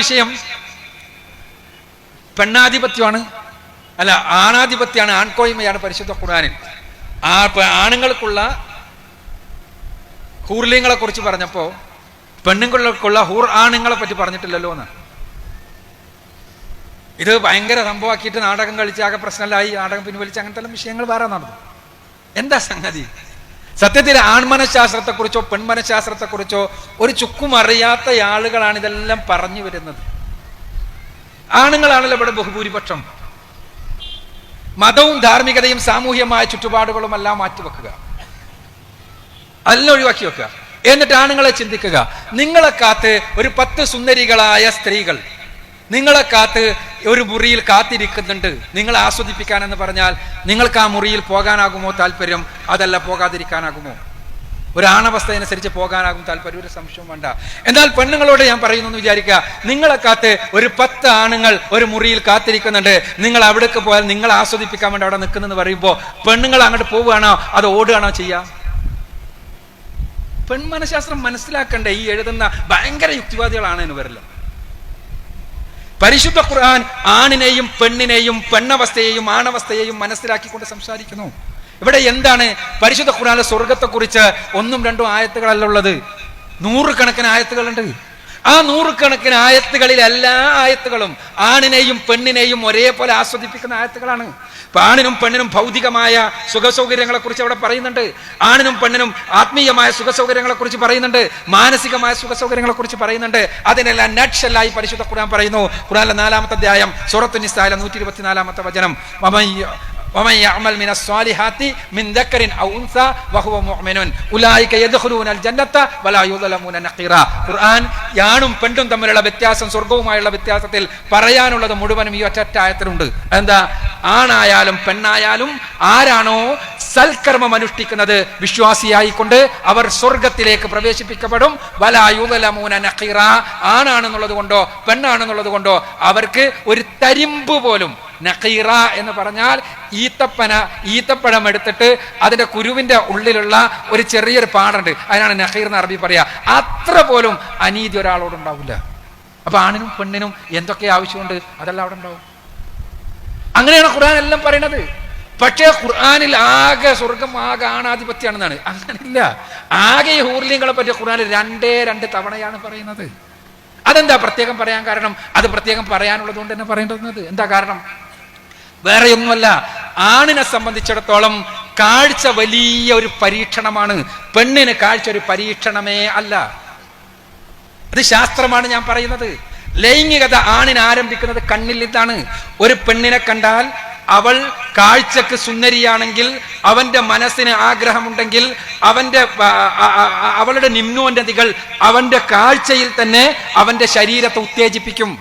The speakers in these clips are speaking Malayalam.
വിഷയം പെണ്ണാധിപത്യമാണ്. അല്ല ആണാധിപത്യമാണ് ആൺകോയ്മയാണ് പരിശുദ്ധ ഖുർആനിൽ. ആ ആണുങ്ങൾക്കുള്ള ഹൂർലിങ്ങളെ കുറിച്ച് പറഞ്ഞപ്പോ പെണ്ണുങ്ങൾക്കുള്ള ഹൂർ ആണുങ്ങളെ പറ്റി പറഞ്ഞിട്ടില്ലല്ലോ എന്ന്. ഇത് ഭയങ്കര സംഭവമാക്കിയിട്ട് നാടകം കളിച്ച് ആകെ പ്രശ്നമില്ലായി നാടകം പിൻവലിച്ച് അങ്ങനത്തെ വിഷയങ്ങൾ വേറെ നടന്നു. എന്താ സംഗതി? സത്യത്തിൽ ആൺമനഃശാസ്ത്രത്തെക്കുറിച്ചോ പെൺമനഃശാസ്ത്രത്തെക്കുറിച്ചോ ഒരു ചുക്കും അറിയാത്ത ആളുകളാണ് ഇതെല്ലാം പറഞ്ഞു വരുന്നത്. ആണുങ്ങളാണല്ലോ ഇവിടെ ബഹുഭൂരിപക്ഷം. മതവും ധാർമ്മികതയും സാമൂഹ്യമായ ചുറ്റുപാടുകളും എല്ലാം മാറ്റിവെക്കുക. അതെല്ലാം ഒഴിവാക്കി വെക്കുക. എന്നിട്ട് ആണുങ്ങളെ ചിന്തിക്കുക. നിങ്ങളെ കാത്ത് ഒരു പത്ത് സുന്ദരികളായ സ്ത്രീകൾ നിങ്ങളെ കാത്ത് ഒരു മുറിയിൽ കാത്തിരിക്കുന്നുണ്ട്. നിങ്ങൾ ആസ്വദിപ്പിക്കാൻ എന്ന് പറഞ്ഞാൽ നിങ്ങൾക്ക് ആ മുറിയിൽ പോകാനാകുമോ താല്പര്യം? അതല്ല പോകാതിരിക്കാനാകുമോ? ഒരു അനുസരിച്ച് പോകാനാകും താല്പര്യം. ഒരു സംശയവും വേണ്ട. എന്നാൽ പെണ്ണുങ്ങളോട് ഞാൻ പറയുന്നു എന്ന് വിചാരിക്കുക. നിങ്ങളെ കാത്ത് ഒരു പത്ത് ആണുങ്ങൾ ഒരു മുറിയിൽ കാത്തിരിക്കുന്നുണ്ട്. നിങ്ങൾ അവിടേക്ക് പോയാൽ നിങ്ങൾ ആസ്വദിപ്പിക്കാൻ വേണ്ടി അവിടെ നിൽക്കുന്നെന്ന് പറയുമ്പോൾ പെണ്ണുങ്ങൾ അങ്ങോട്ട് പോവുകയാണോ? അത് ഓടുകയാണോ ചെയ്യുക പെൺമനഃശാസ്ത്രം മനസ്സിലാക്കേണ്ട? ഈ എഴുതുന്ന ഭയങ്കര യുക്തിവാദികളാണ് എന്ന് വരില്ല. പരിശുദ്ധ ഖുർആൻ ആണിനെയും പെണ്ണിനെയും പെണ്ണവസ്ഥയെയും ആണവസ്ഥയെയും മനസ്സിലാക്കിക്കൊണ്ട് സംസാരിക്കുന്നു. ഇവിടെ എന്താണ് പരിശുദ്ധ ഖുർആാനിലെ സ്വർഗത്തെക്കുറിച്ച് ഒന്നും രണ്ടും ആയത്തുകളല്ല ഉള്ളത്. നൂറുകണക്കിന് ആയത്തുകളുണ്ട്. ആ നൂറുകണക്കിന് ആയത്തുകളിൽ എല്ലാ ആയത്തുകളും ആണിനെയും പെണ്ണിനെയും ഒരേപോലെ ആസ്വദിപ്പിക്കുന്ന ആയത്തുകളാണ്. ഇപ്പൊ ആണിനും പെണ്ണിനും ഭൗതികമായ സുഖസൗകര്യങ്ങളെ കുറിച്ച് അവിടെ പറയുന്നുണ്ട് ആണിനും പെണ്ണിനും ആത്മീയമായ സുഖസൗകര്യങ്ങളെ കുറിച്ച് പറയുന്നുണ്ട് മാനസികമായ സുഖസൗകര്യങ്ങളെ കുറിച്ച് പറയുന്നുണ്ട് അതിനെല്ലാം നട്ഷല്ലായി പരിശുദ്ധ ഖുർആൻ പറയുന്നു ഖുർആനിലെ നാലാമത്തെ അധ്യായം സൂറത്തു നിസ്സായിലെ നൂറ്റി ഇരുപത്തിനാലാമത്തെ വചനം വമൻ യ- ومن يعمل من الصالحات من ذكر او انثى وهو مؤمن اولئك يدخلون الجنه ولا يظلمون نقيرا ഖുർആൻ യാണും പെണ്ണും തമ്മിലുള്ള വ്യത്യാസം സ്വർഗവുമായുള്ള വ്യത്യാസത്തിൽ പറയാനുള്ളത് മുഴുവനും ഈ ഒറ്റ ആയത്തിലുണ്ട് എന്താ ആണായാലും പെണ്ണായാലും ആരാണോ സൽക്കർമ്മം അനുഷ്ഠിക്കുന്നത് വിശ്വാസിയായിക്കൊണ്ട് അവർ സ്വർഗത്തിലേക്ക് പ്രവേശിപ്പിക്കപ്പെടും. വലായുലമൂന നഖീറ. ആണാണെന്നുള്ളത് കൊണ്ടോ പെണ്ണാണെന്നുള്ളത് കൊണ്ടോ അവർക്ക് ഒരു തരിമ്പ് പോലും നഖീറ എന്ന് പറഞ്ഞാൽ ഈത്തപ്പന ഈത്തപ്പഴം എടുത്തിട്ട് അതിന്റെ കുരുവിന്റെ ഉള്ളിലുള്ള ഒരു ചെറിയൊരു പാടുണ്ട്. അതിനാണ് നഖീർ എന്ന് അറബി പറയാ. അത്ര പോലും അനീതി ഒരാളോടുണ്ടാവില്ല. അപ്പൊ ആണിനും പെണ്ണിനും എന്തൊക്കെ ആവശ്യമുണ്ട്? അതെല്ലാം അവിടെ ഉണ്ടാവും. അങ്ങനെയാണ് ഖുർആൻ എല്ലാം പറയണത് പക്ഷേ ഖുർആാനിൽ ആകെ സ്വർഗം ആകെ ആണാധിപത്യമാണെന്നാണ്. അങ്ങനെയില്ല ആകെ ഈ ഹൂർലിങ്ങളെ പറ്റിയ ഖുർആൻ രണ്ടേ രണ്ട് തവണയാണ് പറയുന്നത്. അതെന്താ പ്രത്യേകം പറയാൻ കാരണം? അത് പ്രത്യേകം പറയാനുള്ളത് കൊണ്ട് തന്നെ പറയേണ്ടത് എന്താ കാരണം? വേറെ ഒന്നുമല്ല. ആണിനെ സംബന്ധിച്ചിടത്തോളം കാഴ്ച വലിയ ഒരു പരീക്ഷണമാണ്. പെണ്ണിന് കാഴ്ച ഒരു പരീക്ഷണമേ അല്ല. അത് ശാസ്ത്രമാണ് ഞാൻ പറയുന്നത്. ലൈംഗികത ആണിന് ആരംഭിക്കുന്നത് കണ്ണിൽ നിന്നാണ്. ഒരു പെണ്ണിനെ കണ്ടാൽ അവൾ കാഴ്ചക്ക് സുന്ദരിയാണെങ്കിൽ അവന്റെ മനസ്സിന് ആഗ്രഹമുണ്ടെങ്കിൽ അവന്റെ അവളുടെ നിമ്നോന്നതികൾ അവന്റെ കാഴ്ചയിൽ തന്നെ അവന്റെ ശരീരത്തെ ഉത്തേജിപ്പിക്കും.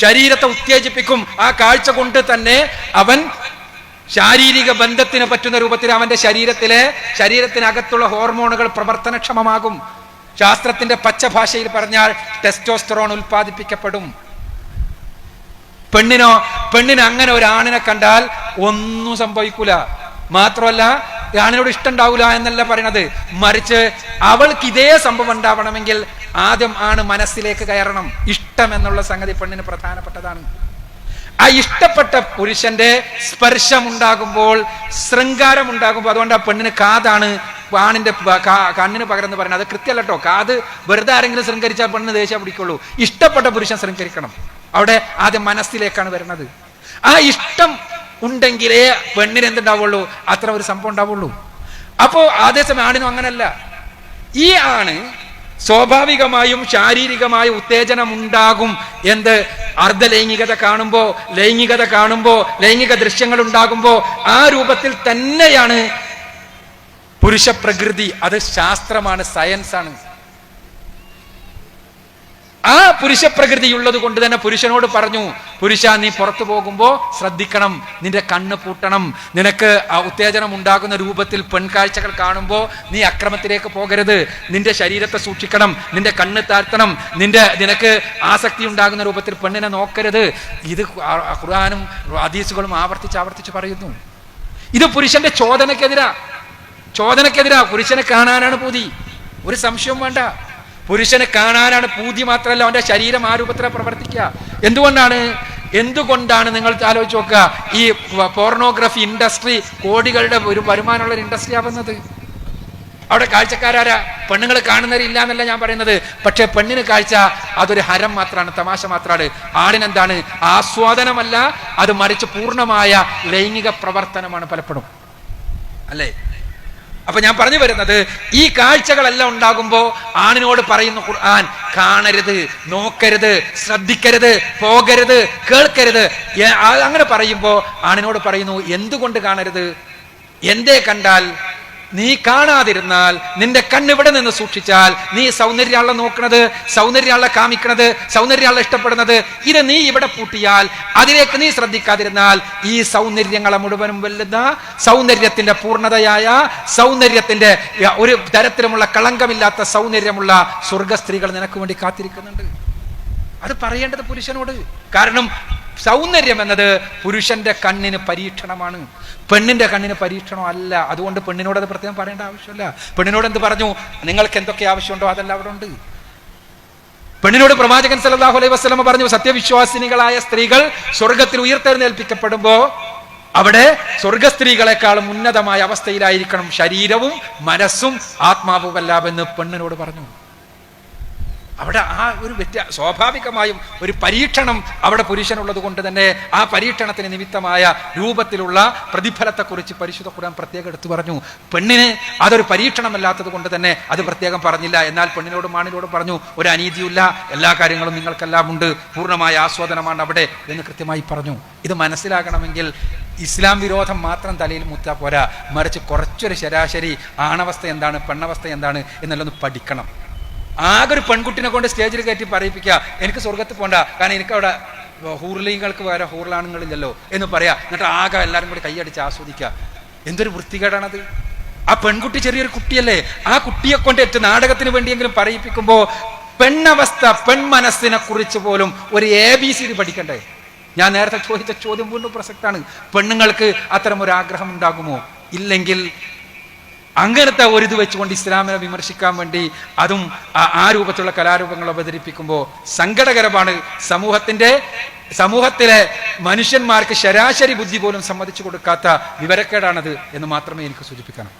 ശരീരത്തെ ഉത്തേജിപ്പിക്കും. ആ കാഴ്ച കൊണ്ട് തന്നെ അവൻ ശാരീരിക ബന്ധത്തിന് പറ്റുന്ന രൂപത്തിൽ അവന്റെ ശരീരത്തിലെ ശരീരത്തിനകത്തുള്ള ഹോർമോണുകൾ പ്രവർത്തനക്ഷമമാകും. ശാസ്ത്രത്തിന്റെ പച്ച ഭാഷയിൽ പറഞ്ഞാൽ ടെസ്റ്റോസ്റ്ററോൺ ഉൽപ്പാദിപ്പിക്കപ്പെടും. പെണ്ണിനോ പെണ്ണിന് അങ്ങനെ ഒരു ആണിനെ കണ്ടാൽ ഒന്നും സംഭവിക്കൂല. മാത്രമല്ല ആണിനോട് ഇഷ്ടം എന്നല്ല പറയണത്. മറിച്ച് അവൾക്ക് ഇതേ സംഭവം ഉണ്ടാവണമെങ്കിൽ ആദ്യം ആണ് മനസ്സിലേക്ക് കയറണം. ഇഷ്ടം എന്നുള്ള സംഗതി പെണ്ണിന് പ്രധാനപ്പെട്ടതാണ്. ആ ഇഷ്ടപ്പെട്ട പുരുഷന്റെ സ്പർശം ഉണ്ടാകുമ്പോൾ ശൃംഗാരം ഉണ്ടാകുമ്പോൾ അതുകൊണ്ട് ആ പെണ്ണിന് കാതാണ് കാ- കണ്ണിന് പകരം എന്ന് പറയുന്നത് അത് കൃത്യമല്ല കേട്ടോ കാത് വെറുതെ ആരെങ്കിലും ശൃംഖരിച്ചാൽ പെണ്ണിന് ദേഷ്യം പിടിക്കുള്ളൂ. ഇഷ്ടപ്പെട്ട പുരുഷൻ ശൃംഖരിക്കണം അവിടെ ആദ്യം മനസ്സിലേക്കാണ് വരുന്നത്. ആ ഇഷ്ടം ഉണ്ടെങ്കിലേ പെണ്ണിന് എന്തുണ്ടാവുള്ളൂ? അത്ര ഒരു സംഭവം ഉണ്ടാവുള്ളൂ. അപ്പോൾ അതേസമയം ആണിനും അങ്ങനല്ല. ഈ ആണ് സ്വാഭാവികമായും ശാരീരികമായ ഉത്തേജനം ഉണ്ടാകും എന്ത്? അർദ്ധ ലൈംഗികത കാണുമ്പോ ലൈംഗികത കാണുമ്പോ ലൈംഗിക ദൃശ്യങ്ങൾ ഉണ്ടാകുമ്പോ ആ രൂപത്തിൽ തന്നെയാണ് പുരുഷ പ്രകൃതി അത് ശാസ്ത്രമാണ് സയൻസ് ആണ് ആ പുരുഷ പ്രകൃതി ഉള്ളത് കൊണ്ട് തന്നെ പുരുഷനോട് പറഞ്ഞു പുരുഷ നീ പുറത്തു പോകുമ്പോ ശ്രദ്ധിക്കണം നിന്റെ കണ്ണ് പൂട്ടണം നിനക്ക് ഉത്തേജനം ഉണ്ടാകുന്ന രൂപത്തിൽ പെൺകാഴ്ചകൾ കാണുമ്പോ നീ അക്രമത്തിലേക്ക് പോകരുത് നിന്റെ ശരീരത്തെ സൂക്ഷിക്കണം നിന്റെ കണ്ണ് താഴ്ത്തണം നിന്റെ നിനക്ക് ആസക്തി ഉണ്ടാകുന്ന രൂപത്തിൽ പെണ്ണിനെ നോക്കരുത്. ഇത് ഖുർആനും ഹദീസുകളും ആവർത്തിച്ച് ആവർത്തിച്ച് പറയുന്നു. ഇത് പുരുഷന്റെ ചോദനക്കെതിരാ ചോദനക്കെതിരാ. പുരുഷനെ കാണാനാണ് പൂതി. ഒരു സംശയവും വേണ്ട. പുരുഷനെ കാണാനാണ് പൂതി മാത്രമല്ല അവന്റെ ശരീരം ആ രൂപത്തിലാണ് പ്രവർത്തിക്കുക. എന്തുകൊണ്ടാണ്? എന്തുകൊണ്ടാണ് നിങ്ങൾ ആലോചിച്ച് നോക്കുക? ഈ പോർണോഗ്രഫി ഇൻഡസ്ട്രി കോടികളുടെ ഒരു വരുമാനമുള്ള ഒരു ഇൻഡസ്ട്രി ആവുന്നത്. അവിടെ കാഴ്ചക്കാരാരാ? പെണ്ണുങ്ങൾ കാണുന്നവരില്ല എന്നല്ല ഞാൻ പറയുന്നത്. പക്ഷെ പെണ്ണിന് കാഴ്ച അതൊരു ഹരം മാത്രമാണ് തമാശ മാത്രമാണ് ആടിനെന്താണ് ആസ്വാദനമല്ല അത് മറിച്ച് പൂർണമായ ലൈംഗിക പ്രവർത്തനമാണ് പലപ്പോഴും. അല്ലേ? അപ്പൊ ഞാൻ പറഞ്ഞു വരുന്നത് ഈ കാഴ്ചകളെല്ലാം ഉണ്ടാകുമ്പോ ആണിനോട് പറയുന്ന ഖുർആൻ കാണരുത് നോക്കരുത് ശ്രദ്ധിക്കരുത് പോകരുത് കേൾക്കരുത്. അങ്ങനെ പറയുമ്പോ ആണിനോട് പറയുന്നു എന്തുകൊണ്ട് കാണരുത്? എന്തേ കണ്ടാൽ നീ കാണാതിരുന്നാൽ നിന്റെ കണ്ണിവിടെ നിന്ന് സൂക്ഷിച്ചാൽ നീ സൗന്ദര്യാളെ നോക്കണത് സൗന്ദര്യാളെ കാമിക്കണത് സൗന്ദര്യാളെ ഇഷ്ടപ്പെടുന്നത് ഇത് നീ ഇവിടെ പൂട്ടിയാൽ അതിലേക്ക് നീ ശ്രദ്ധിക്കാതിരുന്നാൽ ഈ സൗന്ദര്യങ്ങളെ മുഴുവനും വെല്ലുന്ന സൗന്ദര്യത്തിന്റെ പൂർണതയായ സൗന്ദര്യത്തിന്റെ ഒരു തരത്തിലുമുള്ള കളങ്കമില്ലാത്ത സൗന്ദര്യമുള്ള സ്വർഗ സ്ത്രീകൾ നിനക്ക് വേണ്ടി കാത്തിരിക്കുന്നുണ്ട്. അത് പറയേണ്ടത് പുരുഷനോട്. കാരണം സൗന്ദര്യം എന്നത് പുരുഷന്റെ കണ്ണിന് പരീക്ഷണമാണ്. പെണ്ണിന്റെ കണ്ണിന് പരീക്ഷണം അല്ല അതുകൊണ്ട് പെണ്ണിനോട് അത് പ്രത്യേകം പറയേണ്ട ആവശ്യമില്ല. പെണ്ണിനോട് എന്ത് പറഞ്ഞു? നിങ്ങൾക്ക് എന്തൊക്കെ ആവശ്യമുണ്ടോ അതല്ല അവിടെ ഉണ്ട്. പെണ്ണിനോട് പ്രവാചകൻ സല്ലല്ലാഹു അലൈഹി വസ്ലമ പറഞ്ഞു സത്യവിശ്വാസിനികളായ സ്ത്രീകൾ സ്വർഗത്തിൽ ഉയർത്തെഴുന്നേൽപ്പിക്കപ്പെടുമ്പോ അവിടെ സ്വർഗ സ്ത്രീകളെക്കാളും ഉന്നതമായ അവസ്ഥയിലായിരിക്കണം ശരീരവും മനസ്സും ആത്മാവുമല്ലാവെന്ന് പെണ്ണിനോട് പറഞ്ഞു. അവിടെ ആ ഒരു വ്യത്യാ സ്വാഭാവികമായും ഒരു പരീക്ഷണം അവിടെ പുരുഷനുള്ളത് കൊണ്ട് തന്നെ ആ പരീക്ഷണത്തിന് നിമിത്തമായ രൂപത്തിലുള്ള പ്രതിഫലത്തെക്കുറിച്ച് പരിശുദ്ധ ഖുർആൻ പ്രത്യേകം എടുത്തു പറഞ്ഞു. പെണ്ണിന് അതൊരു പരീക്ഷണമല്ലാത്തത് കൊണ്ട് തന്നെ അത് പ്രത്യേകം പറഞ്ഞില്ല. എന്നാൽ പെണ്ണിനോടും ആണിനോടും പറഞ്ഞു ഒരു അനീതിയില്ല എല്ലാ കാര്യങ്ങളും നിങ്ങൾക്കെല്ലാം ഉണ്ട്. പൂർണമായ ആസ്വാദനമാണ് അവിടെ. എന്ന് കൃത്യമായി പറഞ്ഞു. ഇത് മനസ്സിലാകണമെങ്കിൽ ഇസ്ലാം വിരോധം മാത്രം തലയിൽ മുത്താ പോരാ. മറിച്ച് കുറച്ചൊരു ശരാശരി ആണവസ്ഥ എന്താണ് പെണ്ണവസ്ഥ എന്താണ് എന്നെല്ലാം ഒന്ന് പഠിക്കണം. ആകെ ഒരു പെൺകുട്ടിനെ കൊണ്ട് സ്റ്റേജിൽ കയറ്റി പറയിപ്പിക്കുക. എനിക്ക് സ്വർഗത്തിൽ പോണ്ട. കാരണം എനിക്ക് അവിടെ ഹൂർലിങ്ങൾക്ക് വേറെ ഹൂർലാണുങ്ങളില്ലല്ലോ എന്ന് പറയാ. എന്നിട്ട് ആകെ എല്ലാവരും കൂടി കൈയടിച്ച് ആസ്വദിക്കുക. എന്തൊരു വൃത്തികേടാണത്. ആ പെൺകുട്ടി ചെറിയൊരു കുട്ടിയല്ലേ. ആ കുട്ടിയെ കൊണ്ട് ഏറ്റവും നാടകത്തിന് വേണ്ടിയെങ്കിലും പറയിപ്പിക്കുമ്പോൾ പെണ്ണവസ്ഥ പെൺമനസ്സിനെ കുറിച്ച് പോലും ഒരു എ ബി സി പഠിക്കണ്ടേ? ഞാൻ നേരത്തെ ചോദിച്ച ചോദ്യം വീണ്ടും പ്രസക്താണ്. പെണ്ണുങ്ങൾക്ക് അത്തരം ഒരു ആഗ്രഹം ഉണ്ടാകുമോ? ഇല്ലെങ്കിൽ അങ്ങനത്തെ ഒരു ഇത് വെച്ചുകൊണ്ട് ഇസ്ലാമിനെ വിമർശിക്കാൻ വേണ്ടി അതും ആ- രൂപത്തിലുള്ള കലാരൂപങ്ങൾ അവതരിപ്പിക്കുമ്പോൾ സങ്കടകരമാണ്. സമൂഹത്തിന്റെ സമൂഹത്തിലെ മനുഷ്യന്മാർക്ക് ശരാശരി ബുദ്ധി പോലും സമ്മതിച്ചു കൊടുക്കാത്ത വിവരക്കേടാണത് എന്ന് മാത്രമേ എനിക്ക് സൂചിപ്പിക്കണം